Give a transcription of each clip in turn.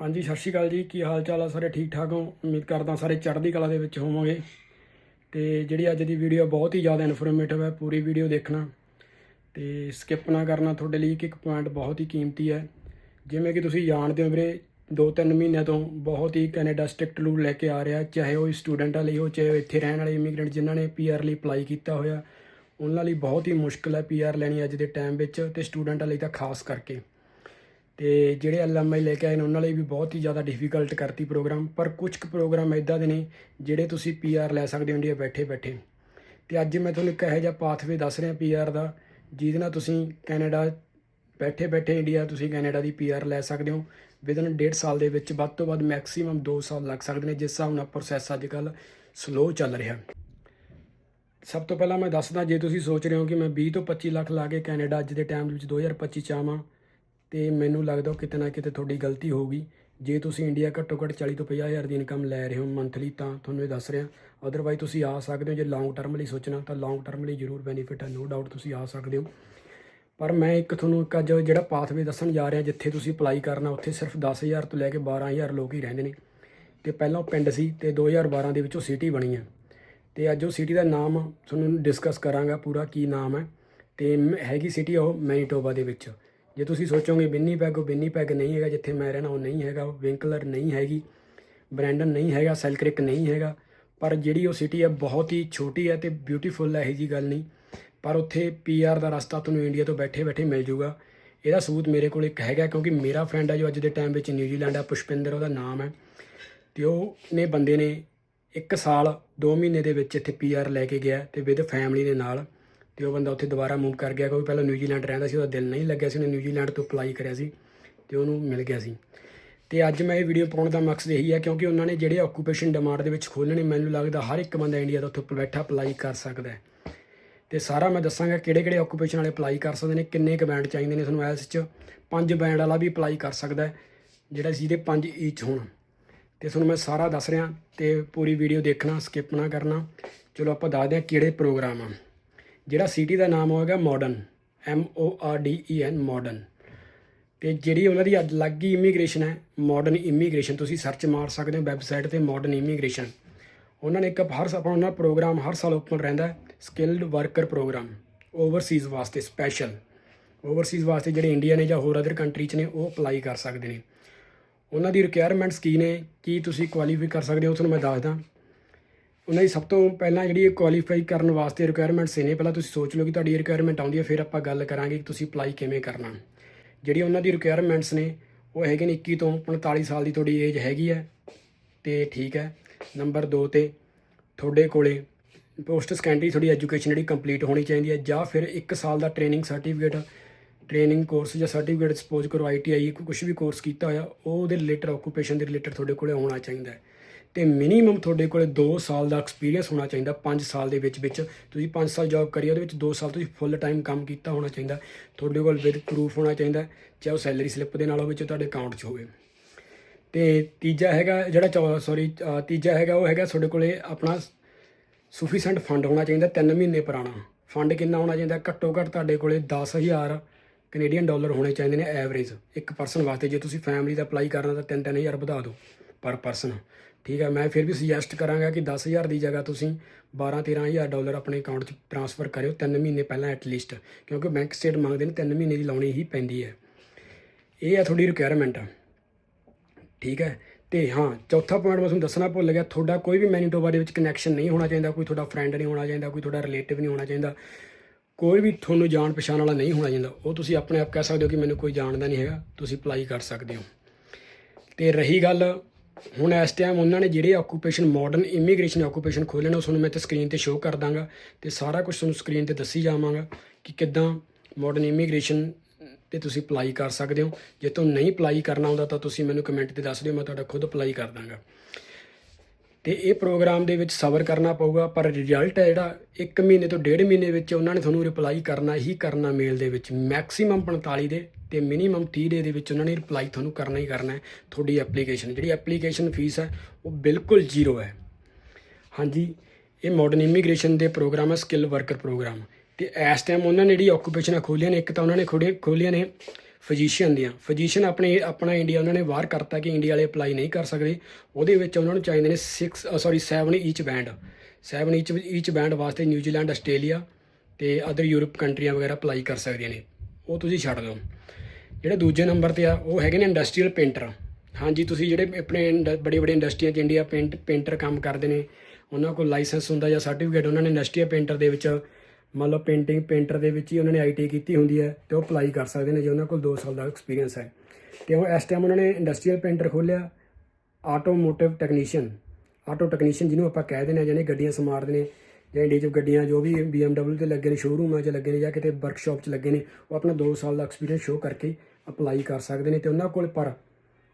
ਹਾਂਜੀ, ਸਤਿ ਸ਼੍ਰੀ ਅਕਾਲ ਜੀ। ਕੀ ਹਾਲ ਚਾਲ ਆ ਸਾਰੇ? ਠੀਕ ਠਾਕ ਹੋ? ਉਮੀਦ ਕਰਦਾ ਸਾਰੇ ਚੜ੍ਹਦੀ ਕਲਾ ਦੇ ਵਿੱਚ ਹੋਵੋਗੇ। ਤੇ ਜਿਹੜੀ ਅੱਜ ਦੀ ਵੀਡੀਓ ਬਹੁਤ ਹੀ ਜ਼ਿਆਦਾ ਇਨਫੋਰਮੇਟਿਵ ਹੈ, ਪੂਰੀ ਵੀਡੀਓ ਦੇਖਣਾ। ਤੇ ਸਕਿਪ ਨਾ ਕਰਨਾ, ਤੁਹਾਡੇ ਲਈ ਇੱਕ ਇੱਕ ਪੁਆਇੰਟ ਬਹੁਤ ਹੀ ਕੀਮਤੀ ਹੈ। ਜਿਵੇਂ ਕਿ ਤੁਸੀਂ ਜਾਣਦੇ ਹੋ ਵੀਰੇ 2-3 ਮਹੀਨਿਆਂ ਤੋਂ ਬਹੁਤ ਹੀ ਕੈਨੇਡਾ ਸਟ੍ਰਿਕਟ ਰੂਲ ਲੈ ਕੇ ਆ ਰਿਹਾ, ਚਾਹੇ ਉਹ ਸਟੂਡੈਂਟਾਂ ਲਈ ਹੋ ਚਾਹੇ ਇੱਥੇ ਰਹਿਣ ਵਾਲੇ ਇਮੀਗ੍ਰੈਂਟ ਜਿਨ੍ਹਾਂ ਨੇ ਪੀਆਰ ਲਈ ਅਪਲਾਈ ਕੀਤਾ ਹੋਇਆ। ਉਹਨਾਂ ਲਈ ਬਹੁਤ ਹੀ ਮੁਸ਼ਕਲ ਹੈ ਪੀਆਰ ਲੈਣੀ ਅੱਜ ਦੇ ਟਾਈਮ ਵਿੱਚ, ਤੇ ਸਟੂਡੈਂਟਾਂ ਲਈ ਤਾਂ ਖਾਸ ਕਰਕੇ। ਤੇ ਜਿਹੜੇ ਐਲਐਮਆਈ ਲੈ ਕੇ ਆਏ ਨੇ, ਉਹਨਾਂ ਲਈ ਵੀ ਬਹੁਤ ਹੀ ਜ਼ਿਆਦਾ ਡਿਫਿਕਲਟ ਕਰਤੀ ਪ੍ਰੋਗਰਾਮ ਪਰ ਕੁਝ ਕੁ ਪ੍ਰੋਗਰਾਮ ਇਦਾਂ ਦੇ ਨੇ ਜਿਹੜੇ ਤੁਸੀਂ ਪੀਆਰ ਲੈ ਸਕਦੇ ਹੋ ਇੰਡੀਆ ਬੈਠੇ ਬੈਠੇ ਤੇ ਅੱਜ ਮੈਂ ਤੁਹਾਨੂੰ ਇੱਕ ਇਹੋ ਜਿਹਾ ਪਾਥਵੇ ਦੱਸ ਰਿਹਾ ਪੀਆਰ ਦਾ, ਜਿਹਦੇ ਨਾਲ ਤੁਸੀਂ ਕੈਨੇਡਾ ਬੈਠੇ ਬੈਠੇ ਇੰਡੀਆ, ਤੁਸੀਂ ਕੈਨੇਡਾ ਦੀ ਪੀਆਰ ਲੈ ਸਕਦੇ ਹੋ। ਵਿਦਨ ਡੇਢ ਸਾਲ ਦੇ ਵਿੱਚ ਵੱਧ ਤੋਂ ਵੱਧ ਮੈਕਸਿਮਮ 2 ਸਾਲ ਲੱਗ ਸਕਦੇ ਨੇ, ਜਿਸ ਹਿਸਾਬ ਨਾਲ ਪ੍ਰੋਸੈਸ ਅੱਜ ਕੱਲ ਸਲੋ ਚੱਲ ਰਿਹਾ। ਸਭ ਤੋਂ ਪਹਿਲਾਂ ਮੈਂ ਦੱਸਦਾ, ਜੇ ਤੁਸੀਂ ਸੋਚ ਰਹੇ ਹੋ ਕਿ ਮੈਂ 20 ਤੋਂ 25 ਲੱਖ ਲਾ ਕੇ ਕੈਨੇਡਾ ਅੱਜ ਦੇ ਟਾਈਮ ਵਿੱਚ 2025 ਚ ਆਵਾਂ ਤੇ ਮੈਨੂੰ ਲੱਗਦਾ ਉਹ ਕਿਤੇ ਨਾ ਕਿਤੇ ਤੁਹਾਡੀ ਗਲਤੀ ਹੋਊਗੀ ਜੇ ਤੁਸੀਂ ਇੰਡੀਆ ਘੱਟੋ ਘੱਟ 40 ਤੋਂ 50 ਹਜ਼ਾਰ ਦੀ ਇਨਕਮ ਲੈ ਰਹੇ ਹੋ ਮੰਥਲੀ ਤਾਂ ਤੁਹਾਨੂੰ ਇਹ ਦੱਸ ਰਿਹਾ। ਅਦਰਵਾਈਜ਼ ਤੁਸੀਂ ਆ ਸਕਦੇ ਹੋ ਜੇ ਲੌਂਗ ਟਰਮ ਲਈ ਸੋਚਣਾ ਤਾਂ ਲੌਂਗ ਟਰਮ ਲਈ ਜ਼ਰੂਰ ਬੈਨੀਫਿਟ ਹੈ ਨੋ ਡਾਊਟ ਤੁਸੀਂ ਆ ਸਕਦੇ ਹੋ। ਪਰ ਮੈਂ ਇੱਕ ਤੁਹਾਨੂੰ ਇੱਕ ਅੱਜ ਜਿਹੜਾ ਪਾਥਵੇ ਦੱਸਣ ਜਾ ਰਿਹਾ ਜਿੱਥੇ ਤੁਸੀਂ ਅਪਲਾਈ ਕਰਨਾ, ਉੱਥੇ ਸਿਰਫ 10000 ਤੋਂ ਲੈ ਕੇ 12000 ਲੋਕ ਹੀ ਰਹਿੰਦੇ ਨੇ। ਤੇ ਪਹਿਲਾਂ ਉਹ ਪਿੰਡ ਸੀ ਤੇ 2012 ਦੇ ਵਿੱਚ ਉਹ ਸਿਟੀ ਬਣੀ ਹੈ ਤੇ ਅੱਜ ਉਹ ਸਿਟੀ ਦਾ ਨਾਮ ਤੁਹਾਨੂੰ ਡਿਸਕਸ ਕਰਾਂਗਾ ਪੂਰਾ ਕੀ ਨਾਮ ਹੈ। ਤੇ ਮ- ਹੈਗੀ ਸਿਟੀ ਉਹ ਮੈਨੀਟੋਬਾ ਦੇ ਵਿੱਚ। ਜੇ ਤੁਸੀਂ ਸੋਚੋਗੇ ਬਿੰਨੀ ਪੈਗ ਉਹ ਬਿੰਨੀ ਪੈਗ ਨਹੀਂ ਹੈਗਾ, ਜਿੱਥੇ ਮੈਂ ਰਹਿਣਾ ਉਹ ਨਹੀਂ ਹੈਗਾ ਵਿੰਕਲਰ ਨਹੀਂ ਹੈਗੀ, ਬ੍ਰੈਂਡਨ ਨਹੀਂ ਹੈਗਾ, ਸੈਲਕ੍ਰਿਕ ਨਹੀਂ ਹੈਗਾ, ਪਰ ਜਿਹੜੀ ਉਹ ਸਿਟੀ ਹੈ ਬਹੁਤ ਹੀ ਛੋਟੀ ਹੈ ਤੇ ਬਿਊਟੀਫੁਲ ਹੈ, ਇਹ ਜੀ ਗੱਲ ਨਹੀਂ। ਪਰ ਉੱਥੇ ਪੀਆਰ ਦਾ ਰਸਤਾ ਤੁਹਾਨੂੰ ਇੰਡੀਆ ਤੋਂ ਬੈਠੇ ਬੈਠੇ ਮਿਲ ਜੂਗਾ। ਇਹਦਾ ਸਬੂਤ ਮੇਰੇ ਕੋਲ ਇੱਕ ਹੈਗਾ, ਕਿਉਂਕਿ ਮੇਰਾ ਫਰੈਂਡ ਹੈ ਜੋ ਅੱਜ ਦੇ ਟਾਈਮ ਵਿੱਚ ਨਿਊਜ਼ੀਲੈਂਡ ਆ, ਪੁਸ਼ਪਿੰਦਰ ਉਹਦਾ ਨਾਮ ਹੈ। ਤੇ ਉਹ ਨੇ ਬੰਦੇ ਨੇ 1 ਸਾਲ 2 ਮਹੀਨੇ ਦੇ ਵਿੱਚ ਇੱਥੇ ਪੀਆਰ ਲੈ ਕੇ ਗਿਆ ਤੇ ਵਿਦ ਫੈਮਿਲੀ ਦੇ ਨਾਲ। ਤੇ ਉਹ ਬੰਦਾ ਉੱਥੇ ਦੁਬਾਰਾ ਮੂਵ ਕਰ ਗਿਆ ਕਿਉਂਕਿ ਪਹਿਲਾਂ ਨਿਊਜ਼ੀਲੈਂਡ ਰਹਿੰਦਾ ਸੀ ਉਹਦਾ ਦਿਲ ਨਹੀਂ ਲੱਗਿਆ ਸੀ ਉਹਨੇ ਨਿਊਜ਼ੀਲੈਂਡ ਤੋਂ ਅਪਲਾਈ ਕਰਿਆ ਸੀ ਤੇ ਉਹਨੂੰ ਮਿਲ ਗਿਆ ਸੀ। ਤੇ ਅੱਜ ਮੈਂ ਇਹ ਵੀਡੀਓ ਪਾਉਣ ਦਾ ਮਕਸਦ ਇਹੀ ਹੈ ਕਿਉਂਕਿ ਉਹਨਾਂ ਨੇ ਜਿਹੜੇ ਆਕੂਪੇਸ਼ਨ ਡਿਮਾਂਡ ਦੇ ਵਿੱਚ ਖੋਲ੍ਹਣੇ ਮੈਨੂੰ ਲੱਗਦਾ ਹਰ ਇੱਕ ਬੰਦਾ ਇੰਡੀਆ ਦਾ ਉੱਥੇ ਬੈਠਾ ਅਪਲਾਈ ਕਰ ਸਕਦਾ ਹੈ। ਤੇ ਸਾਰਾ ਮੈਂ ਦੱਸਾਂਗਾ ਕਿਹੜੇ ਕਿਹੜੇ ਆਕੂਪੇਸ਼ਨ ਵਾਲੇ ਅਪਲਾਈ ਕਰ ਸਕਦੇ ਨੇ ਕਿੰਨੇ ਕੁ ਬੈਂਡ ਚਾਹੀਦੇ ਨੇ ਤੁਹਾਨੂੰ ਐਲਸ ਚ। ਪੰਜ ਬੈਂਡ ਵਾਲਾ ਵੀ ਅਪਲਾਈ ਕਰ ਸਕਦਾ ਹੈ, ਜਿਹੜਾ ਜਿਹਦੇ ਪੰਜ ਈਚ ਹੋਣ। ਤੇ ਤੁਹਾਨੂੰ ਮੈਂ ਸਾਰਾ ਦੱਸ ਰਿਹਾ ਤੇ ਪੂਰੀ ਵੀਡੀਓ ਦੇਖਣਾ ਸਕਿਪ ਨਾ ਕਰਨਾ। ਚਲੋ ਆਪਾਂ ਦੱਸਦੇ ਹਾਂ ਕਿਹੜੇ ਪ੍ਰੋਗਰਾਮ ਆ। ਜਿਹੜਾ ਸਿਟੀ ਦਾ ਨਾਮ ਹੋਏਗਾ modern M O R D E N modern ਤੇ ਜਿਹੜੀ ਉਹਨਾਂ ਦੀ ਅਲੱਗ ਹੀ ਇਮੀਗ੍ਰੇਸ਼ਨ ਹੈ ਮਾਡਰਨ ਇਮੀਗ੍ਰੇਸ਼ਨ ਤੁਸੀਂ ਸਰਚ ਮਾਰ ਸਕਦੇ ਹੋ ਵੈਬਸਾਈਟ ਤੇ ਮਾਡਰਨ ਇਮੀਗ੍ਰੇਸ਼ਨ ਉਹਨਾਂ ਨੇ ਇੱਕ ਹਰ ਸਾਲ ਆਪਣਾ ਪ੍ਰੋਗਰਾਮ ਹਰ ਸਾਲ ਓਪਨ ਰਹਿੰਦਾ ਸਕਿਲਡ ਵਰਕਰ ਪ੍ਰੋਗਰਾਮ ਓਵਰਸੀਜ਼ ਵਾਸਤੇ ਸਪੈਸ਼ਲ ਓਵਰਸੀਜ਼ ਵਾਸਤੇ ਜਿਹੜੇ ਇੰਡੀਆ ਨੇ ਜਾਂ ਹੋਰ ਅਦਰ ਕੰਟਰੀ 'ਚ ਨੇ, ਉਹ ਅਪਲਾਈ ਕਰ ਸਕਦੇ ਨੇ। ਉਹਨਾਂ ਦੀ ਰਿਕੁਆਇਰਮੈਂਟਸ ਕੀ ਨੇ, ਕੀ ਤੁਸੀਂ ਕੁਆਲੀਫਾਈ ਕਰ ਸਕਦੇ ਹੋ, ਤੁਹਾਨੂੰ ਮੈਂ ਦੱਸਦਾ। ਉਹਨਾਂ ਦੀ ਸਭ ਤੋਂ ਪਹਿਲਾਂ ਜਿਹੜੀ ਕੁਆਲੀਫਾਈ ਕਰਨ ਵਾਸਤੇ ਰਿਕੁਆਇਰਮੈਂਟਸ ਨੇ, ਪਹਿਲਾਂ ਤੁਸੀਂ ਸੋਚ ਲਓ ਕਿ ਤੁਹਾਡੀ ਰਿਕੁਆਇਰਮੈਂਟ ਆਉਂਦੀ ਹੈ, ਫਿਰ ਆਪਾਂ ਗੱਲ ਕਰਾਂਗੇ ਕਿ ਤੁਸੀਂ ਅਪਲਾਈ ਕਿਵੇਂ ਕਰਨਾ। ਜਿਹੜੀ ਉਹਨਾਂ ਦੀ ਰਿਕੁਆਇਰਮੈਂਟਸ ਨੇ, ਉਹ ਹੈਗੇ ਨੇ 21 ਤੋਂ 45 ਸਾਲ ਦੀ ਤੁਹਾਡੀ ਏਜ ਹੈਗੀ ਹੈ, ਤੇ ਠੀਕ ਹੈ। ਨੰਬਰ 2 ਤੇ ਤੁਹਾਡੇ ਕੋਲੇ ਪੋਸਟ ਸੈਕੰਡਰੀ ਤੁਹਾਡੀ ਐਜੂਕੇਸ਼ਨ ਜਿਹੜੀ ਕੰਪਲੀਟ ਹੋਣੀ ਚਾਹੀਦੀ ਹੈ, ਜਾਂ ਫਿਰ 1 ਸਾਲ ਦਾ ਟ੍ਰੇਨਿੰਗ ਸਰਟੀਫਿਕੇਟ ਟ੍ਰੇਨਿੰਗ ਕੋਰਸ ਜਾਂ ਸਰਟੀਫਿਕੇਟ ਸਪੋਜ਼ ਕਰੋ ਆਈਟੀਆਈ ਕੁਝ ਵੀ ਕੋਰਸ ਕੀਤਾ ਹੋਇਆ ਉਹ ਉਹਦੇ ਰਿਲੇਟਡ ਆਕੂਪੇਸ਼ਨ ਦੇ ਰਿਲੇਟਡ ਤੁਹਾਡੇ ਕੋਲੇ ਹੋਣਾ ਚਾਹੀਦਾ ਹੈ। ਤੇ ਮਿਨੀਮਮ ਤੁਹਾਡੇ ਕੋਲੇ 2 ਸਾਲ ਦਾ ਐਕਸਪੀਰੀਅੰਸ ਹੋਣਾ ਚਾਹੀਦਾ 5 ਸਾਲ ਦੇ ਵਿੱਚ ਵਿੱਚ। ਤੁਸੀਂ 5 ਸਾਲ ਜੌਬ ਕਰੀ, ਉਹਦੇ ਵਿੱਚ 2 ਸਾਲ ਤੁਸੀਂ ਫੁੱਲ ਟਾਈਮ ਕੰਮ ਕੀਤਾ ਹੋਣਾ ਚਾਹੀਦਾ। ਤੁਹਾਡੇ ਕੋਲ ਵਿਦ ਪ੍ਰੂਫ ਹੋਣਾ ਚਾਹੀਦਾ, ਚਾਹੇ ਉਹ ਸੈਲਰੀ ਸਲਿੱਪ ਦੇ ਨਾਲ ਹੋਵੇ ਚਾਹੇ ਤੁਹਾਡੇ ਅਕਾਊਂਟ 'ਚ ਹੋਵੇ। ਤੇ ਤੀਜਾ ਹੈਗਾ, ਜਿਹੜਾ ਸੌਰੀ ਤੀਜਾ ਹੈਗਾ, ਉਹ ਹੈਗਾ ਤੁਹਾਡੇ ਕੋਲੇ ਆਪਣਾ ਸੂਫੀਸੈਂਟ ਫੰਡ ਹੋਣਾ ਚਾਹੀਦਾ 3 ਮਹੀਨੇ ਪੁਰਾਣਾ। ਫੰਡ ਕਿੰਨਾ ਹੋਣਾ ਚਾਹੀਦਾ? ਘੱਟੋ ਘੱਟ ਤੁਹਾਡੇ ਕੋਲੇ 10000 ਕੈਨੇਡੀਅਨ ਡਾਲਰ ਹੋਣੇ ਚਾਹੀਦੇ ਨੇ ਐਵਰੇਜ ਇੱਕ ਪਰਸਨ ਵਾਸਤੇ ਜੇ ਤੁਸੀਂ ਫੈਮਿਲੀ ਦਾ ਅਪਲਾਈ ਕਰਨਾ ਤਾਂ 3-3000 ਵਧਾ ਦਿਓ, ਪਰ ਪਰਸਨ ਠੀਕ ਹੈ, ਮੈਂ ਫਿਰ ਵੀ ਸੁਜੈਸਟ ਕਰਾਂਗਾ ਕਿ 10000 ਦੀ ਜਗ੍ਹਾ ਤੁਸੀਂ 12-13000 ਡਾਲਰ ਆਪਣੇ ਅਕਾਊਂਟ 'ਚ ਟ੍ਰਾਂਸਫਰ ਕਰਿਓ 3 ਮਹੀਨੇ ਪਹਿਲਾਂ ਐਟ ਲੀਸਟ ਕਿਉਂਕਿ ਬੈਂਕ ਸਟੇਟ ਮੰਗਦੇ ਨੇ 3 ਮਹੀਨੇ ਦੀ ਲਾਉਣੀ ਹੀ ਪੈਂਦੀ ਹੈ। ਇਹ ਹੈ ਤੁਹਾਡੀ ਰਿਕੁਆਇਰਮੈਂਟ ਠੀਕ ਹੈ, ਤੇ ਹਾਂ, ਚੌਥਾ ਪੁਆਇੰਟ ਮੈਂ ਤੁਹਾਨੂੰ ਦੱਸਣਾ ਭੁੱਲ ਗਿਆ, ਤੁਹਾਡਾ ਕੋਈ ਵੀ ਮੈਨੀਟੋਬਾ ਦੇ ਵਿੱਚ ਕਨੈਕਸ਼ਨ ਨਹੀਂ ਹੋਣਾ ਚਾਹੀਦਾ, ਕੋਈ ਤੁਹਾਡਾ ਫਰੈਂਡ ਨਹੀਂ ਹੋਣਾ ਚਾਹੀਦਾ, ਕੋਈ ਤੁਹਾਡਾ ਰਿਲੇਟਿਵ ਨਹੀਂ ਹੋਣਾ ਚਾਹੀਦਾ, ਕੋਈ ਵੀ ਤੁਹਾਨੂੰ ਜਾਣ ਪਛਾਣ ਵਾਲਾ ਨਹੀਂ ਹੋਣਾ ਚਾਹੀਦਾ, ਉਹ ਤੁਸੀਂ ਆਪਣੇ ਆਪ ਕਹਿ ਸਕਦੇ ਹੋ ਕਿ ਮੈਨੂੰ ਕੋਈ ਜਾਣਦਾ ਨਹੀਂ ਹੈਗਾ, ਤੁਸੀਂ ਅਪਲਾਈ ਕਰ ਸਕਦੇ ਹੋ। ਤੇ ਰਹੀ ਗੱਲ ਹੁਣ ਇਸ ਟਾਈਮ ਉਹਨਾਂ ਨੇ ਜਿਹੜੇ ਆਕੂਪੇਸ਼ਨ ਮਾਡਰਨ ਇਮੀਗ੍ਰੇਸ਼ਨ ਆਕੂਪੇਸ਼ਨ ਖੋਲ੍ਹੇ ਨੇ ਉਸ ਨੂੰ ਮੈਂ ਤੇ ਸਕਰੀਨ ਤੇ ਸ਼ੋਅ ਕਰ ਦਾਂਗਾ ਤੇ ਸਾਰਾ ਕੁਝ ਤੁਹਾਨੂੰ ਸਕਰੀਨ ਤੇ ਦੱਸੀ ਜਾਵਾਂਗਾ ਕਿ ਕਿੱਦਾਂ ਮਾਡਰਨ ਇਮੀਗ੍ਰੇਸ਼ਨ ਤੇ ਤੁਸੀਂ ਅਪਲਾਈ ਕਰ ਸਕਦੇ ਹੋ। ਜੇ ਤੁਹਾਨੂੰ ਨਹੀਂ ਅਪਲਾਈ ਕਰਨਾ ਆਉਂਦਾ ਤਾਂ ਤੁਸੀਂ ਮੈਨੂੰ ਕਮੈਂਟ ਤੇ ਦੱਸ ਦਿਓ, ਮੈਂ ਤੁਹਾਡਾ ਖੁਦ ਅਪਲਾਈ ਕਰ ਦਾਂਗਾ। ਤੇ ਇਹ ਪ੍ਰੋਗਰਾਮ ਦੇ ਵਿੱਚ ਸਬਰ ਕਰਨਾ ਪਊਗਾ, ਪਰ ਰਿਜ਼ਲਟ ਹੈ ਜਿਹੜਾ 1 ਮਹੀਨੇ ਤੋਂ ਡੇਢ ਮਹੀਨੇ ਵਿੱਚ ਉਹਨਾਂ ਨੇ ਤੁਹਾਨੂੰ ਰਿਪਲਾਈ ਕਰਨਾ ਹੀ ਕਰਨਾ ਮੇਲ ਦੇ ਵਿੱਚ। ਮੈਕਸਿਮਮ 45 ਦੇ ਤੇ ਮਿਨੀਮਮ 30 ਦੇ ਦੇ ਵਿੱਚ ਉਹਨਾਂ ਨੇ ਰਿਪਲਾਈ ਤੁਹਾਨੂੰ ਕਰਨਾ ਹੀ ਕਰਨਾ ਹੈ। ਤੁਹਾਡੀ ਐਪਲੀਕੇਸ਼ਨ ਜਿਹੜੀ ਐਪਲੀਕੇਸ਼ਨ ਫੀਸ ਹੈ, ਉਹ ਬਿਲਕੁਲ ਜ਼ੀਰੋ ਹੈ। ਹਾਂਜੀ, ਇਹ ਮਾਡਰਨ ਇਮੀਗ੍ਰੇਸ਼ਨ ਦੇ ਪ੍ਰੋਗਰਾਮ ਹੈ ਸਕਿੱਲ ਵਰਕਰ ਪ੍ਰੋਗਰਾਮ ਤੇ ਇਸ ਟਾਈਮ ਉਹਨਾਂ ਨੇ ਜਿਹੜੀ ਆਕੂਪੇਸ਼ਨਾਂ ਖੋਲੀਆਂ ਨੇ, ਇੱਕ ਤਾਂ ਉਹਨਾਂ ਨੇ ਖੋਲੀਆਂ ਖੋਲੀਆਂ ਨੇ ਫਿਜੀਸ਼ੀਅਨ ਦੀਆਂ ਫਿਜੀਸ਼ੀਅਨ ਆਪਣੇ, ਆਪਣਾ ਇੰਡੀਆ ਉਹਨਾਂ ਨੇ ਬਾਹਰ ਕਰਤਾ ਕਿ ਇੰਡੀਆ ਵਾਲੇ ਅਪਲਾਈ ਨਹੀਂ ਕਰ ਸਕਦੇ। ਉਹਦੇ ਵਿੱਚ ਉਹਨਾਂ ਨੂੰ ਚਾਹੀਦੇ ਨੇ 6 sorry 7 each band 7 each each band ਵਾਸਤੇ ਨਿਊਜ਼ੀਲੈਂਡ ਆਸਟ੍ਰੇਲੀਆ ਤੇ ਅਦਰ ਯੂਰਪ ਕੰਟਰੀਆਂ ਵਗੈਰਾ ਅਪਲਾਈ ਕਰ ਸਕਦੀਆਂ ਨੇ। ਉਹ ਤੁਸੀਂ ਛੱਡ ਦਿਓ। ਜਿਹੜੇ ਦੂਜੇ ਨੰਬਰ ਤੇ ਆ, ਉਹ ਹੈਗੇ ਨੇ ਇੰਡਸਟਰੀਅਲ ਪੇਂਟਰ ਹਾਂਜੀ, ਤੁਸੀਂ ਜਿਹੜੇ ਆਪਣੇ ਬੜੀ ਬੜੀ ਇੰਡਸਟਰੀਆਂ 'ਚ ਇੰਡੀਆ ਪੇਂਟ ਪੇਂਟਰ ਕੰਮ ਕਰਦੇ ਨੇ, ਉਹਨਾਂ ਕੋਲ ਲਾਇਸੈਂਸ ਹੁੰਦਾ ਜਾਂ ਸਰਟੀਫਿਕੇਟ ਉਹਨਾਂ ਨੇ ਇੰਡਸਟਰੀਅਲ ਪੇਂਟਰ ਦੇ ਵਿੱਚ ਮੰਨ ਲਓ ਪੇਂਟਿੰਗ, ਪੇਂਟਰ ਦੇ ਵਿੱਚ ਹੀ ਉਹਨਾਂ ਨੇ ਆਈਟੀ ਕੀਤੀ ਹੁੰਦੀ ਹੈ ਤੇ ਉਹ ਅਪਲਾਈ ਕਰ ਸਕਦੇ ਨੇ ਜੇ ਉਹਨਾਂ ਕੋਲ 2 ਸਾਲ ਦਾ ਐਕਸਪੀਰੀਅੰਸ ਹੈ। ਤੇ ਉਹ ਇਸ ਟਾਈਮ ਉਹਨਾਂ ਨੇ ਇੰਡਸਟਰੀਅਲ ਪੇਂਟਰ ਖੋਲ੍ਹਿਆ ਆਟੋਮੋਟਿਵ ਟੈਕਨੀਸ਼ੀਅਨ ਆਟੋ ਟੈਕਨੀਸ਼ੀਅਨ ਜਿਹਨੂੰ ਆਪਾਂ ਕਹਿ ਦਿੰਦੇ ਆ ਜਿਹਨੇ ਗੱਡੀਆਂ ਸਮਾਰਦੇ ਨੇ, ਜਾਂ ਇੰਡੀਆ 'ਚ ਗੱਡੀਆਂ ਜੋ ਵੀ BMW ਤੇ ਲੱਗੇ ਨੇ ਸ਼ੋਰੂਮਾਂ 'ਚ ਲੱਗੇ ਨੇ ਜਾਂ ਕਿਤੇ ਵਰਕਸ਼ਾਪ 'ਚ ਲੱਗੇ ਨੇ, ਉਹ ਆਪਣਾ 2 ਸਾਲ ਦਾ ਐਕਸਪੀਰੀਅੰਸ ਸ਼ੋਅ ਕਰਕੇ ਅਪਲਾਈ ਕਰ ਸਕਦੇ ਨੇ ਤੇ ਉਹਨਾਂ ਕੋਲ ਪਰ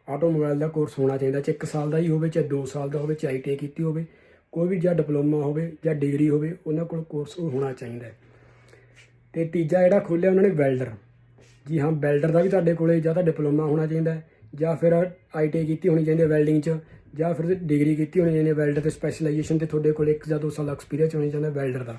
ਆਟੋਮੋਬਾਈਲ ਦਾ ਕੋਰਸ ਹੋਣਾ ਚਾਹੀਦਾ, ਚਾਹੇ 1 ਸਾਲ ਦਾ ਹੀ ਹੋਵੇ, ਚਾਹੇ 2 ਸਾਲ ਦਾ ਹੋਵੇ, ਚਾਹੇ ਆਈਟੀ ਕੀਤੀ ਹੋਵੇ। ਕੋਈ ਵੀ ਜਾਂ ਡਿਪਲੋਮਾ ਹੋਵੇ ਜਾਂ ਡਿਗਰੀ ਹੋਵੇ, ਉਹਨਾਂ ਕੋਲ ਕੋਰਸ ਹੋਣਾ ਚਾਹੀਦਾ ਹੈ। ਤੇ ਤੀਜਾ ਜਿਹੜਾ ਖੋਲਿਆ ਉਹਨਾਂ ਨੇ ਵੈਲਡਰ ਜੀ ਹਾਂ ਵੈਲਡਰ ਦਾ ਵੀ ਤੁਹਾਡੇ ਕੋਲੇ ਜਾਂ ਤਾਂ ਡਿਪਲੋਮਾ ਹੋਣਾ ਚਾਹੀਦਾ ਹੈ, ਜਾਂ ਫਿਰ ਆਈਟੀ ਕੀਤੀ ਹੋਣੀ ਚਾਹੀਦੀ ਹੈ ਵੈਲਡਿੰਗ 'ਚ, ਜਾਂ ਫਿਰ ਡਿਗਰੀ ਕੀਤੀ ਹੋਣੀ ਚਾਹੀਦੀ ਹੈ ਵੈਲਡਰ ਤੇ ਸਪੈਸ਼ਲਾਈਜੇਸ਼ਨ ਤੇ ਤੁਹਾਡੇ ਕੋਲ ਇੱਕ ਜਾਂ ਦੋ ਸਾਲ ਐਕਸਪੀਰੀਅੰਸ ਹੋਣਾ ਚਾਹੀਦਾ ਵੈਲਡਰ ਦਾ।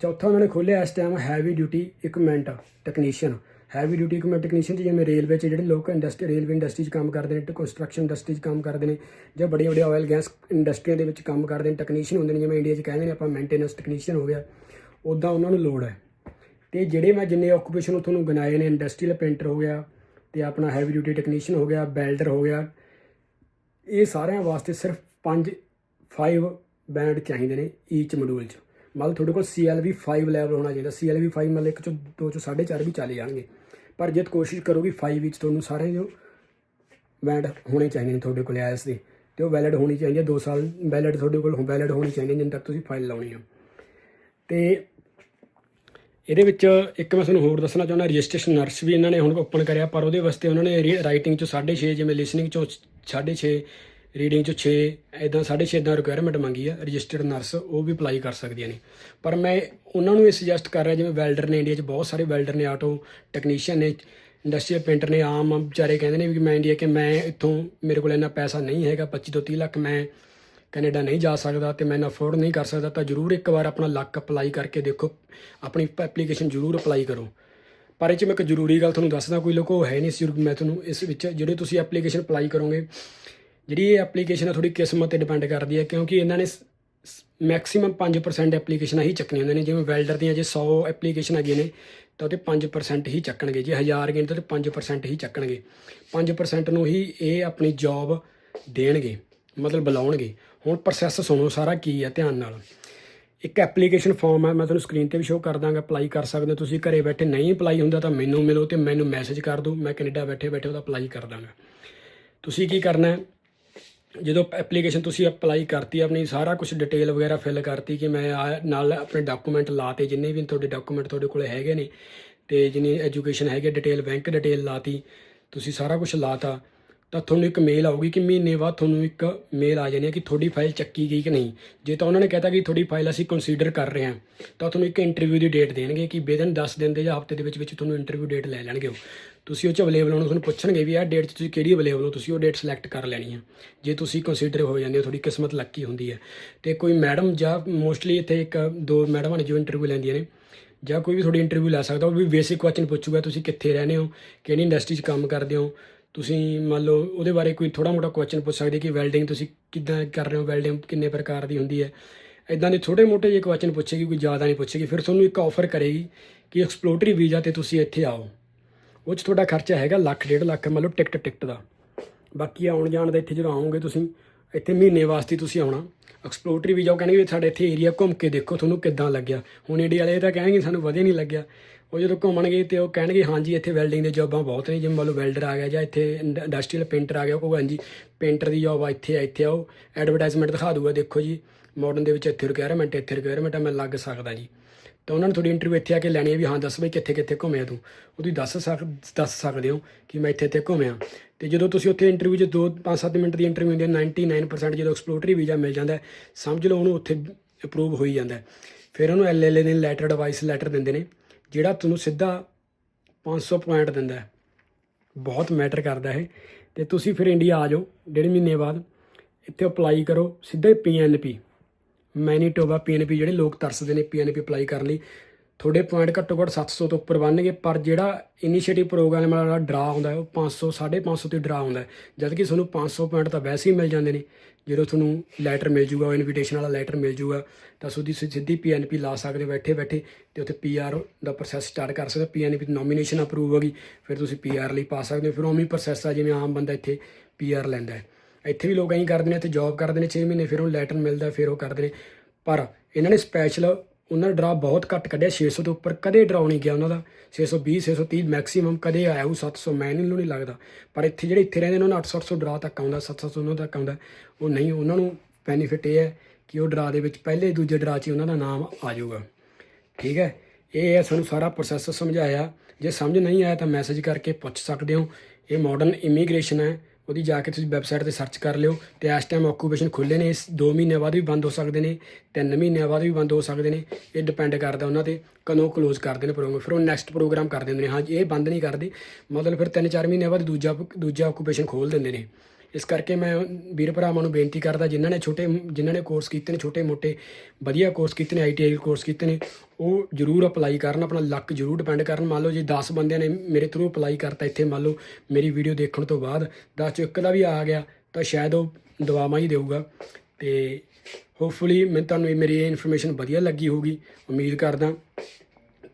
ਚੌਥਾ ਉਹਨਾਂ ਨੇ ਖੋਲਿਆ ਇਸ time heavy duty equipment technician heavy duty equipment technician ਜਿਵੇਂ ਰੇਲਵੇ 'ਚ, ਜਿਹੜੇ ਲੋਕ ਇੰਡਸਟਰੀ ਰੇਲਵੇ ਇੰਡਸਟਰੀ 'ਚ ਕੰਮ ਕਰਦੇ ਨੇ ਕੰਸਟਰਕਸ਼ਨ ਇੰਡਸਟਰੀ 'ਚ ਕੰਮ ਕਰਦੇ ਨੇ, ਜਾਂ ਬੜੀਆਂ ਬੜੀਆਂ ਆਇਲ ਗੈਸ ਇੰਡਸਟਰੀਆਂ ਦੇ ਵਿੱਚ ਕੰਮ ਕਰਦੇ ਨੇ ਟੈਕਨੀਸ਼ੀਅਨ ਹੁੰਦੇ ਨੇ, ਜਿਵੇਂ ਇੰਡੀਆ 'ਚ ਕਹਿੰਦੇ ਨੇ, ਆਪਾਂ ਮੇਨਟੇਨੈਂਸ ਟੈਕਨੀਸ਼ੀਅਨ ਹੋ ਗਿਆ ਉੱਦਾਂ ਉਹਨਾਂ ਨੂੰ ਲੋੜ ਹੈ। ਤੇ ਜਿਹੜੇ ਮੈਂ ਜਿੰਨੇ ਆਕੂਪੇਸ਼ਨ ਤੁਹਾਨੂੰ ਗਿਣਾਏ ਨੇ ਇੰਡਸਟਰੀਅਲ ਪੇਂਟਰ ਹੋ ਗਿਆ, ਤੇ ਆਪਣਾ ਹੈਵੀ ਡਿਊਟੀ ਟੈਕਨੀਸ਼ੀਅਨ ਹੋ ਗਿਆ ਬੈਲਡਰ ਹੋ ਗਿਆ, ਇਹ ਸਾਰਿਆਂ ਵਾਸਤੇ ਸਿਰਫ 5 5 ਬੈਂਡ ਚਾਹੀਦੇ ਨੇ ਈਚ ਮੋਡਿਊਲ 'ਚ। ਮਤਲਬ ਤੁਹਾਡੇ ਕੋਲ CLV 5 ਲੈਵਲ ਹੋਣਾ ਚਾਹੀਦਾ। CLV 5 ਮਤਲਬ ਇੱਕ ਚੋਂ ਦੋ ਚੋਂ 4.5 ਵੀ ਚਲੇ ਜਾਣਗੇ। ਪਰ ਜੇ ਕੋਸ਼ਿਸ਼ ਕਰੋ ਕਿ 5 ਵਿੱਚ, ਤੁਹਾਨੂੰ ਸਾਰੇ ਜੋ ਬੈਂਡ ਹੋਣੇ ਚਾਹੀਦੇ ਨੇ ਤੁਹਾਡੇ ਕੋਲ ਆਇਸ ਦੇ। ਤੇ ਉਹ ਵੈਲਿਡ ਹੋਣੀ ਚਾਹੀਦੀ ਹੈ 2 ਸਾਲ ਵੈਲਿਡ ਤੁਹਾਡੇ ਕੋਲ ਵੈਲਿਡ ਹੋਣੀ ਚਾਹੀਦੀ ਹੈ ਜਿੰਨ ਤੱਕ ਤੁਸੀਂ ਫਾਈਲ ਲਾਉਣੀ ਆ ਤੇ ਇਹਦੇ ਵਿੱਚ ਇੱਕ ਮੈਂ ਤੁਹਾਨੂੰ ਹੋਰ ਦੱਸਣਾ ਚਾਹੁੰਦਾ ਰਜਿਸਟ੍ਰੇਸ਼ਨ ਨਰਸ ਵੀ ਇਹਨਾਂ ਨੇ ਹੁਣ ਓਪਨ ਕਰਿਆ, ਪਰ ਉਹਦੇ ਵਾਸਤੇ ਉਹਨਾਂ ਨੇ ਰਾਈਟਿੰਗ ਚ 6.5 ਜਿਵੇਂ ਲਿਸਨਿੰਗ ਚ 6.5 ਰੀਡਿੰਗ ਚ 6 ਇਦਾਂ 6.5 ਇਦਾਂ ਰਿਕੁਆਇਰਮੈਂਟ ਮੰਗੀ ਆ ਰਜਿਸਟਰਡ ਨਰਸ ਉਹ ਵੀ ਅਪਲਾਈ ਕਰ ਸਕਦੀਆਂ ਨੇ। ਪਰ ਮੈਂ ਉਹਨਾਂ ਨੂੰ ਇਹ ਸੁਜੈਸਟ ਕਰ ਰਿਹਾ, ਜਿਵੇਂ ਵੈਲਡਰ ਨੇ ਇੰਡੀਆ 'ਚ ਬਹੁਤ ਸਾਰੇ ਵੈਲਡਰ ਨੇ ਆਟੋ ਟੈਕਨੀਸ਼ੀਅਨ ਨੇ ਇੰਡਸਟਰੀਅਲ ਪੇਂਟਰ ਨੇ, ਆਮ ਵਿਚਾਰੇ ਕਹਿੰਦੇ ਨੇ ਵੀ ਮੈਂ ਇੰਡੀਆ ਕਿ ਮੈਂ ਇੱਥੋਂ ਮੇਰੇ ਕੋਲ ਇੰਨਾ ਪੈਸਾ ਨਹੀਂ ਹੈਗਾ 25 ਤੋਂ 30 ਲੱਖ ਮੈਂ ਕੈਨੇਡਾ ਨਹੀਂ ਜਾ ਸਕਦਾ ਤੇ ਮੈਂ ਅਫੋਰਡ ਨਹੀਂ ਕਰ ਸਕਦਾ, ਤਾਂ ਜਰੂਰ ਇੱਕ ਵਾਰ ਆਪਣਾ ਲੱਕ ਅਪਲਾਈ ਕਰਕੇ ਦੇਖੋ, ਆਪਣੀ ਐਪਲੀਕੇਸ਼ਨ ਜਰੂਰ ਅਪਲਾਈ ਕਰੋ। ਪਰ ਇਹ ਚ ਮੈਂ ਇੱਕ ਜ਼ਰੂਰੀ ਗੱਲ ਤੁਹਾਨੂੰ ਦੱਸਦਾ, ਕੋਈ ਲੋਕੋ ਹੈ ਨਹੀਂ ਸੀ, ਮੈਂ ਤੁਹਾਨੂੰ ਇਸ ਵਿੱਚ ਜਿਹੜੇ ਤੁਸੀਂ ਐਪਲੀਕੇਸ਼ਨ ਅਪਲਾਈ ਕਰੋਗੇ ਜਿਹੜੀ ਇਹ ਐਪਲੀਕੇਸ਼ਨ ਹੈ ਥੋੜੀ ਕਿਸਮਤ ਤੇ ਡਿਪੈਂਡ ਕਰਦੀ ਹੈ ਕਿਉਂਕਿ ਇਹਨਾਂ ਨੇ ਮੈਕਸਿਮਮ 5% ਐਪਲੀਕੇਸ਼ਨਾਂ ਹੀ ਚੱਕਣੀਆਂ ਹੁੰਦੀਆਂ ਨੇ। ਜਿਵੇਂ ਵੈਲਡਰ ਦੀਆਂ ਜੇ 100 ਐਪਲੀਕੇਸ਼ਨ ਹੈਗੀਆਂ ਨੇ, ਤਾਂ ਉਹਦੇ 5% ਹੀ ਚੱਕਣਗੇ। ਜੇ 1000 ਗਿਣ ਤਾਂ 5% ਹੀ ਚੱਕਣਗੇ। 5% ਨੂੰ ਹੀ ਇਹ ਆਪਣੀ ਜੌਬ ਦੇਣਗੇ, ਮਤਲਬ ਬੁਲਾਉਣਗੇ। ਹੁਣ ਪ੍ਰੋਸੈਸ ਸੁਣੋ ਸਾਰਾ ਕੀ ਹੈ ਧਿਆਨ ਨਾਲ। ਇੱਕ ਐਪਲੀਕੇਸ਼ਨ ਫਾਰਮ ਹੈ ਮੈਂ ਤੁਹਾਨੂੰ ਸਕਰੀਨ ਤੇ ਵੀ ਸ਼ੋਅ ਕਰ ਦਾਂਗਾ ਅਪਲਾਈ ਕਰ ਸਕਦੇ ਹੋ। ਤੁਸੀਂ ਘਰੇ ਬੈਠੇ ਨਹੀਂ ਅਪਲਾਈ ਹੁੰਦਾ ਤਾਂ ਮੈਨੂੰ ਮਿਲੋ ਤੇ ਮੈਨੂੰ ਮੈਸੇਜ ਕਰ ਦਿਓ। ਮੈਂ ਕੈਨੇਡਾ ਬੈਠੇ ਬੈਠੇ ਉਹਦਾ ਅਪਲਾਈ ਕਰ ਦਾਂਗਾ। ਤੁਸੀਂ ਕੀ ਕਰਨਾ ਹੈ? ਜਦੋਂ ਐਪਲੀਕੇਸ਼ਨ ਤੁਸੀਂ ਅਪਲਾਈ ਕਰਤੀ, ਆਪਣੀ ਸਾਰਾ ਕੁਝ ਡਿਟੇਲ ਵਗੈਰਾ ਫਿਲ ਕਰਤੀ ਕਿ ਮੈਂ ਆਹ ਨਾਲ ਆਪਣੇ ਡਾਕੂਮੈਂਟ ਲਾਤੇ, ਜਿੰਨੇ ਵੀ ਤੁਹਾਡੇ ਡਾਕੂਮੈਂਟ ਤੁਹਾਡੇ ਕੋਲ ਹੈਗੇ ਨੇ ਤੇ ਜਿੰਨੀ ਐਜੂਕੇਸ਼ਨ ਹੈਗੇ ਡਿਟੇਲ ਬੈਂਕ ਡਿਟੇਲ ਲਾਤੀ, ਤੁਸੀਂ ਸਾਰਾ ਕੁਝ ਲਾਤਾ, ਤਾਂ ਤੁਹਾਨੂੰ ਇੱਕ ਮੇਲ ਆਊਗੀ ਕਿ ਮਹੀਨੇ ਬਾਅਦ ਤੁਹਾਨੂੰ ਇੱਕ ਮੇਲ ਆ ਜਾਣੀ ਹੈ ਕਿ ਤੁਹਾਡੀ ਫਾਈਲ ਚੱਕੀ ਗਈ ਕਿ ਨਹੀਂ। ਜੇ ਤਾਂ ਉਹਨਾਂ ਨੇ ਕਹਿਤਾ ਕਿ ਤੁਹਾਡੀ ਫਾਈਲ ਅਸੀਂ ਕੰਸੀਡਰ ਕਰ ਰਹੇ ਹਾਂ, ਤਾਂ ਤੁਹਾਨੂੰ ਇੱਕ ਇੰਟਰਵਿਊ ਦੀ ਡੇਟ ਦੇਣਗੇ ਕਿ ਬੇਦਨ 10 ਦਿਨ ਦੇ ਜਾਂ ਹਫ਼ਤੇ ਦੇ ਵਿੱਚ ਵਿੱਚ ਤੁਹਾਨੂੰ ਇੰਟਰਵਿਊ ਡੇਟ ਲੈ ਲੈਣਗੇ ਉਹ। ਤੁਸੀਂ ਉਹ ਚ ਅਵੇਲੇਬਲ ਹੋਣਾ, ਤੁਹਾਨੂੰ ਪੁੱਛਣਗੇ ਵੀ ਇਹ ਡੇਟ 'ਚ ਤੁਸੀਂ ਕਿਹੜੀ ਅਵੇਲੇਬਲ ਹੋ, ਤੁਸੀਂ ਉਹ ਡੇਟ ਸਿਲੈਕਟ ਕਰ ਲੈਣੀ ਹੈ ਜੇ ਤੁਸੀਂ ਕੰਸੀਡਰ ਹੋ ਜਾਂਦੇ ਹੋ ਤੁਹਾਡੀ ਕਿਸਮਤ ਲੱਕੀ ਹੁੰਦੀ ਹੈ ਤੇ ਕੋਈ ਮੈਡਮ ਜਾਂ ਮੋਸਟਲੀ ਇੱਥੇ ਇੱਕ ਦੋ ਮੈਡਮਾਂ ਨੇ ਜੋ ਇੰਟਰਵਿਊ ਲੈਂਦੀਆਂ ਨੇ, ਜਾਂ ਕੋਈ ਵੀ ਤੁਹਾਡੀ ਇੰਟਰਵਿਊ ਲੈ ਸਕਦਾ, ਉਹ ਵੀ ਬੇਸਿਕ ਕੁਐਸਚਨ ਪੁੱਛੂਗਾ, ਤੁਸੀਂ ਕਿੱਥੇ ਰਹਿੰਦੇ ਹੋ, ਕਿਹੜੀ ਇੰਡਸਟਰੀ 'ਚ ਕੰਮ ਕਰਦੇ ਹੋ। ਤੁਸੀਂ ਮੰਨ ਲਓ ਉਹਦੇ ਬਾਰੇ ਕੋਈ ਥੋੜਾ ਮੋਟਾ ਕੁਐਸਚਨ ਪੁੱਛ ਸਕਦੇ ਕਿ ਵੈਲਡਿੰਗ ਤੁਸੀਂ ਕਿੱਦਾਂ ਕਰ ਰਹੇ ਹੋ ਵੈਲਡਿੰਗ ਕਿੰਨੇ ਪ੍ਰਕਾਰ ਦੀ ਹੁੰਦੀ ਹੈ। ਇਦਾਂ ਦੇ ਛੋਟੇ ਮੋਟੇ ਜੇ ਕੁਐਸਚਨ ਪੁੱਛੇਗੀ, ਕੋਈ ਜ਼ਿਆਦਾ ਨਹੀਂ ਪੁੱਛੇਗੀ, ਫਿਰ ਤੁਹਾਨੂੰ ਇੱਕ ਆਫਰ ਕਰੇਗੀ ਕਿ ਐਕਸਪਲੋਟਰੀ ਵੀਜ਼ਾ ਤੇ ਤੁਸੀਂ ਇੱਥੇ ਆਓ। ਉਹ 'ਚ ਤੁਹਾਡਾ ਖਰਚਾ ਹੈਗਾ ਲੱਖ, ਡੇਢ ਲੱਖ ਮੰਨ ਲਓ ਟਿਕਟ ਟਿਕਟ ਦਾ। ਬਾਕੀ ਆਉਣ ਜਾਣ ਦਾ ਇੱਥੇ ਜਦੋਂ ਆਓਗੇ ਤੁਸੀਂ, ਇੱਥੇ ਮਹੀਨੇ ਵਾਸਤੇ ਤੁਸੀਂ ਆਉਣਾ। ਐਕਸਪਲੋਰਟਰੀ ਵੀ ਜਾਓ ਕਹਿਣਗੇ ਵੀ ਸਾਡੇ ਇੱਥੇ ਏਰੀਆ ਘੁੰਮ ਕੇ ਦੇਖੋ ਤੁਹਾਨੂੰ ਕਿੱਦਾਂ ਲੱਗਿਆ। ਹੁਣ ਇੰਡੀਆ ਵਾਲੇ ਤਾਂ ਕਹਿਣਗੇ ਸਾਨੂੰ ਵਧੀਆ ਨਹੀਂ ਲੱਗਿਆ। ਉਹ ਜਦੋਂ ਘੁੰਮਣਗੇ ਤੇ ਉਹ ਕਹਿਣਗੇ, ਹਾਂਜੀ, ਇੱਥੇ ਵੈਲਡਿੰਗ ਦੇ ਜੌਬਾਂ ਬਹੁਤ ਨੇ। ਜਿਵੇਂ ਮੰਨ ਲਓ ਵੈਲਡਰ ਆ ਗਿਆ ਜਾਂ ਇੱਥੇ ਇੰਡਸਟਰੀਅਲ ਪੇਂਟਰ ਆ ਗਿਆ, ਉਹ ਕਹੂਗਾ, ਹਾਂਜੀ ਪੇਂਟਰ ਦੀ ਜੌਬ ਆ, ਇੱਥੇ ਆ, ਇੱਥੇ ਆਓ। ਐਡਵਰਟਾਈਜ਼ਮੈਂਟ ਦਿਖਾ ਦੂਗਾ, ਦੇਖੋ ਜੀ। ਮਾਡਰਨ ਦੇ ਵਿੱਚ ਇੱਥੇ ਰਿਕੁਆਇਰਮੈਂਟ ਇੱਥੇ ਰਿਕੁਆਇਰਮੈਂਟ ਆ, ਮੈਂ ਲੱਗ ਸਕਦਾ ਜੀ। ਤਾਂ ਉਹਨਾਂ ਨੇ ਤੁਹਾਡੀ ਇੰਟਰਵਿਊ ਇੱਥੇ ਆ ਕੇ ਲੈਣੀ ਹੈ ਵੀ ਹਾਂ, ਦੱਸ ਬਈ ਕਿੱਥੇ ਕਿੱਥੇ ਘੁੰਮਿਆ ਤੂੰ। ਉਹ ਤੁਸੀਂ ਦੱਸ ਸਕ, ਦੱਸ ਸਕਦੇ ਹੋ ਕਿ ਮੈਂ ਇੱਥੇ ਇੱਥੇ ਘੁੰਮਿਆ। ਤੇ ਜਦੋਂ ਤੁਸੀਂ ਉੱਥੇ ਇੰਟਰਵਿਊ 'ਚ 2 5-7 ਮਿੰਟ ਦੀ ਇੰਟਰਵਿਊ ਹੁੰਦੀ ਹੈ 99% ਜਦੋਂ ਐਕਸਪਲੋਟਰੀ ਵੀਜ਼ਾ ਮਿਲ ਜਾਂਦਾ, ਸਮਝ ਲਓ ਉਹਨੂੰ ਉੱਥੇ ਅਪਰੂਵ ਹੋਈ ਜਾਂਦਾ। ਫਿਰ ਉਹਨੂੰ ਐਲਐਲਏ ਨੇ ਲੈਟਰ ਐਡਵਾਈਸ ਲੈਟਰ ਦਿੰਦੇ ਨੇ, ਜਿਹੜਾ ਤੁਹਾਨੂੰ ਸਿੱਧਾ 500 ਪੁਆਇੰਟ ਦਿੰਦਾ ਹੈ। ਬਹੁਤ ਮੈਟਰ ਕਰਦਾ ਹੈ ਤੇ ਤੁਸੀਂ ਫਿਰ ਇੰਡੀਆ ਆ ਜਾਓ, ਡੇਢ ਮਹੀਨੇ ਬਾਅਦ, ਇੱਥੇ ਅਪਲਾਈ ਕਰੋ, ਸਿੱਧਾ ਹੀ ਪੀਐਨਪੀ ਮੈਨੀਟੋਬਾ ਪੀਐਨਪੀ ਜਿਹੜੇ ਲੋਕ ਤਰਸਦੇ ਨੇ ਪੀਐਨਪੀ ਅਪਲਾਈ ਕਰਨ ਲਈ। ਤੁਹਾਡੇ ਪੁਆਇੰਟ ਘੱਟੋ ਘੱਟ 700 ਤੋਂ ਉੱਪਰ ਬਣਨਗੇ, ਪਰ ਜਿਹੜਾ ਇਨੀਸ਼ੀਏਟਿਵ ਪ੍ਰੋਗਰਾਮ ਵਾਲਾ ਡਰਾ ਆਉਂਦਾ ਹੈ, ਉਹ 500 550 ਤੇ ਡਰਾ ਹੁੰਦਾ ਹੈ। ਜਦ ਕਿ ਤੁਹਾਨੂੰ 500 ਪੁਆਇੰਟ ਤਾਂ ਵੈਸੇ ਹੀ ਮਿਲ ਜਾਂਦੇ ਨੇ। ਜਦੋਂ ਤੁਹਾਨੂੰ ਲੈਟਰ ਮਿਲ ਜੂਗਾ, ਉਹ ਇਨਵੀਟੇਸ਼ਨ ਵਾਲਾ ਲੈਟਰ ਮਿਲ ਜੂਗਾ, ਤਾਂ ਤੁਸੀਂ ਸਿ- ਸਿੱਧੀ ਪੀਐਨਪੀ ਲਾ ਸਕਦੇ ਹੋ ਬੈਠੇ ਬੈਠੇ ਤੇ ਉੱਥੇ ਪੀਆਰ ਦਾ ਪ੍ਰੋਸੈਸ ਸਟਾਰਟ ਕਰ ਸਕਦੇ ਹੋ। ਪੀਐਨਪੀ ਦੀ ਨੋਮੀਨੇਸ਼ਨ ਅਪਰੂਵ ਹੋ ਗਈ, ਫਿਰ ਤੁਸੀਂ ਪੀਆਰ ਲਈ ਪਾ ਸਕਦੇ ਹੋ। ਫਿਰ ਉਵੇਂ ਪ੍ਰੋਸੈਸ ਆ, ਜਿਵੇਂ ਆਮ ਬੰਦਾ ਇੱਥੇ ਪੀਆਰ ਲੈਂਦਾ ਹੈ। ਇੱਥੇ ਵੀ ਲੋਕ ਐਂ ਕਰਦੇ ਨੇ, ਇੱਥੇ ਜੌਬ ਕਰਦੇ ਨੇ 6 ਮਹੀਨੇ ਫਿਰ ਉਹ ਲੈਟਰ ਮਿਲਦਾ, ਫਿਰ ਉਹ ਕਰਦੇ ਨੇ। ਪਰ ਇਹਨਾਂ ਨੇ ਸਪੈਸ਼ਲ ਉਹਨਾਂ ਦਾ ਡਰਾ ਬਹੁਤ ਘੱਟ ਕੱਢਿਆ 600 ਤੋਂ ਉੱਪਰ ਕਦੇ ਡਰਾਉ ਨਹੀਂ ਗਿਆ ਉਹਨਾਂ ਦਾ। 620 630 ਮੈਕਸਿਮਮ ਕਦੇ ਆਇਆ ਉਹ 700 ਮੈਨੂੰ ਨਹੀਂ ਲੱਗਦਾ। ਪਰ ਇੱਥੇ ਜਿਹੜੇ ਇੱਥੇ ਰਹਿੰਦੇ ਨੇ, ਉਹਨਾਂ 800 800 ਡਰਾ ਤੱਕ ਆਉਂਦਾ 700 ਉਹਨਾਂ ਤੱਕ ਆਉਂਦਾ। ਉਹ ਨਹੀਂ, ਉਹਨਾਂ ਨੂੰ ਬੈਨੀਫਿਟ ਇਹ ਹੈ ਕਿ ਉਹ ਡਰਾ ਦੇ ਵਿੱਚ ਪਹਿਲੇ ਦੂਜੇ ਡਰਾ 'ਚ ਹੀ ਉਹਨਾਂ ਦਾ ਨਾਮ ਆ ਜਾਊਗਾ। ਠੀਕ ਹੈ? ਇਹ ਹੈ ਸਾਨੂੰ ਸਾਰਾ ਪ੍ਰੋਸੈਸ ਸਮਝਾਇਆ। ਜੇ ਸਮਝ ਨਹੀਂ ਆਇਆ ਤਾਂ ਮੈਸੇਜ ਕਰਕੇ ਪੁੱਛ ਸਕਦੇ ਹੋ। ਇਹ ਮਾਡਰਨ ਇਮੀਗ੍ਰੇਸ਼ਨ ਹੈ। ਉਹਦੀ ਜਾ ਕੇ ਤੁਸੀਂ ਵੈਬਸਾਈਟ ਤੇ ਸਰਚ ਕਰ ਲਿਓ ਤੇ ਇਸ ਟਾਈਮ ਆਕੂਪੇਸ਼ਨ ਖੁੱਲੇ ਨੇ, ਇਸ 2 ਮਹੀਨਿਆਂ ਬਾਅਦ ਵੀ ਬੰਦ ਹੋ ਸਕਦੇ ਨੇ 3 ਮਹੀਨਿਆਂ ਬਾਅਦ ਵੀ ਬੰਦ ਹੋ ਸਕਦੇ ਨੇ, ਇਹ ਡਿਪੈਂਡ ਕਰਦਾ ਉਹਨਾਂ ਤੇ, ਕਦੋਂ ਕਲੋਜ਼ ਕਰਦੇ ਨੇ ਪ੍ਰੋਗਰਾਮ ਫਿਰ ਉਹ ਨੈਕਸਟ ਪ੍ਰੋਗਰਾਮ ਕਰ ਦਿੰਦੇ ਨੇ। ਹਾਂ ਇਹ ਬੰਦ ਨਹੀਂ ਕਰਦੇ, ਮਤਲਬ ਫਿਰ 3-4 ਮਹੀਨਿਆਂ ਬਾਅਦ ਦੂਜਾ ਦੂਜਾ ਆਕੂਪੇਸ਼ਨ ਖੋਲ ਦਿੰਦੇ ਨੇ। ਇਸ ਕਰਕੇ ਮੈਂ ਵੀਰ ਭਰਾਵਾਂ ਨੂੰ ਬੇਨਤੀ ਕਰਦਾ, ਜਿਨ੍ਹਾਂ ਨੇ ਛੋਟੇ, ਜਿਨ੍ਹਾਂ ਨੇ ਕੋਰਸ ਕੀਤੇ ਨੇ, ਛੋਟੇ ਮੋਟੇ, ਵਧੀਆ ਕੋਰਸ ਕੀਤੇ ਨੇ ਆਈਟੀਆਈ ਕੋਰਸ ਕੀਤੇ ਨੇ, ਉਹ ਜਰੂਰ ਅਪਲਾਈ ਕਰਨ, ਆਪਣਾ ਲੱਕ ਜਰੂਰ ਡਿਪੈਂਡ ਕਰਨ। ਮੰਨ ਲਓ ਜੇ 10 ਬੰਦਿਆਂ ਨੇ ਮੇਰੇ ਥਰੂ ਅਪਲਾਈ ਕਰਤਾ ਇੱਥੇ, ਮੰਨ ਲਓ ਮੇਰੀ ਵੀਡੀਓ ਦੇਖਣ ਤੋਂ ਬਾਅਦ 10 ਚੋਂ ਇੱਕ ਦਾ ਵੀ ਆ ਗਿਆ, ਤਾਂ ਸ਼ਾਇਦ ਉਹ ਦਵਾਵਾਂ ਹੀ ਦੇਊਗਾ। ਤੇ ਹੋਪਫੁਲੀ ਮੈਂ ਤੁਹਾਨੂੰ ਇਹ, ਮੇਰੀ ਇਹ ਇਨਫੋਰਮੇਸ਼ਨ ਵਧੀਆ ਲੱਗੀ ਹੋਊਗੀ। ਉਮੀਦ ਕਰਦਾ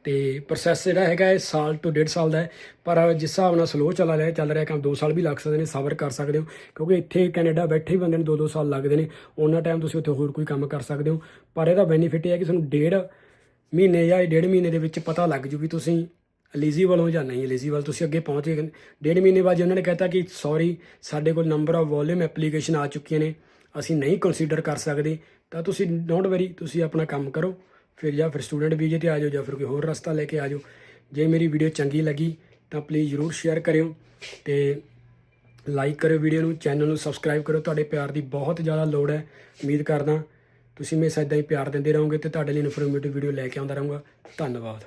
ਤੇ ਪ੍ਰੋਸੈਸ ਜਿਹੜਾ ਹੈਗਾ ਇਹ ਸਾਲ ਤੋਂ ਡੇਢ ਸਾਲ ਦਾ ਹੈ। ਪਰ ਜਿਸ ਹਿਸਾਬ ਨਾਲ ਸਲੋ ਚੱਲ ਰਿਹਾ ਚੱਲ ਰਿਹਾ ਕੰਮ 2 ਸਾਲ ਵੀ ਲੱਗ ਸਕਦੇ ਨੇ, ਸਬਰ ਕਰ ਸਕਦੇ ਹੋ। ਕਿਉਂਕਿ ਇੱਥੇ ਕੈਨੇਡਾ ਬੈਠੇ ਹੀ ਬੰਦੇ ਨੂੰ 2-2 ਸਾਲ ਲੱਗਦੇ ਨੇ। ਉਹਨਾਂ ਟਾਈਮ ਤੁਸੀਂ ਉੱਥੇ ਹੋਰ ਕੋਈ ਕੰਮ ਕਰ ਸਕਦੇ ਹੋ। ਪਰ ਇਹਦਾ ਬੈਨੀਫਿਟ ਇਹ ਹੈ ਕਿ ਤੁਹਾਨੂੰ ਡੇਢ ਮਹੀਨੇ ਜਾਂ ਡੇਢ ਮਹੀਨੇ ਦੇ ਵਿੱਚ ਪਤਾ ਲੱਗ ਜੂ ਵੀ ਤੁਸੀਂ ਐਲੀਜੀਬਲ ਹੋ ਜਾਂ ਨਹੀਂ ਐਲੀਜੀਬਲ ਤੁਸੀਂ ਅੱਗੇ ਪਹੁੰਚ ਗਏ। ਡੇਢ ਮਹੀਨੇ ਬਾਅਦ ਜੇ ਉਹਨਾਂ ਨੇ ਕਹਿਤਾ ਕਿ ਸੌਰੀ ਸਾਡੇ ਕੋਲ ਨੰਬਰ ਆਫ ਵੋਲਿਊਮ ਐਪਲੀਕੇਸ਼ਨ ਆ ਚੁੱਕੀਆਂ ਨੇ, ਅਸੀਂ ਨਹੀਂ ਕੰਸੀਡਰ ਕਰ ਸਕਦੇ, ਤਾਂ ਤੁਸੀਂ ਡੋਂਟ ਵਰੀ ਤੁਸੀਂ ਆਪਣਾ ਕੰਮ ਕਰੋ। ਫਿਰ ਜਾਂ ਫਿਰ ਸਟੂਡੈਂਟ ਵੀਜ਼ੇ ਤੇ ਆ ਜਾਓ ਜਾਂ ਫਿਰ ਕੋਈ ਹੋਰ ਰਸਤਾ ਲੈ ਕੇ ਆ ਜਾਓ। ਜੇ ਮੇਰੀ ਵੀਡੀਓ ਚੰਗੀ ਲੱਗੀ ਤਾਂ ਪਲੀਜ਼ ਜਰੂਰ ਸ਼ੇਅਰ ਕਰਿਓ ਤੇ ਲਾਈਕ ਕਰਿਓ ਵੀਡੀਓ ਨੂੰ ਚੈਨਲ ਨੂੰ ਸਬਸਕ੍ਰਾਈਬ ਕਰੋ ਤੁਹਾਡੇ ਪਿਆਰ ਦੀ ਬਹੁਤ ਜ਼ਿਆਦਾ ਲੋੜ ਹੈ। ਉਮੀਦ ਕਰਦਾ ਤੁਸੀਂ ਮੇਰੇ ਇਦਾਂ ਹੀ ਪਿਆਰ ਦਿੰਦੇ ਰਹੋਗੇ ਤੇ ਤੁਹਾਡੇ ਲਈ ਇਨਫੋਰਮੇਟਿਵ ਵੀਡੀਓ ਲੈ ਕੇ ਆਉਂਦਾ ਰਹੂੰਗਾ। ਧੰਨਵਾਦ।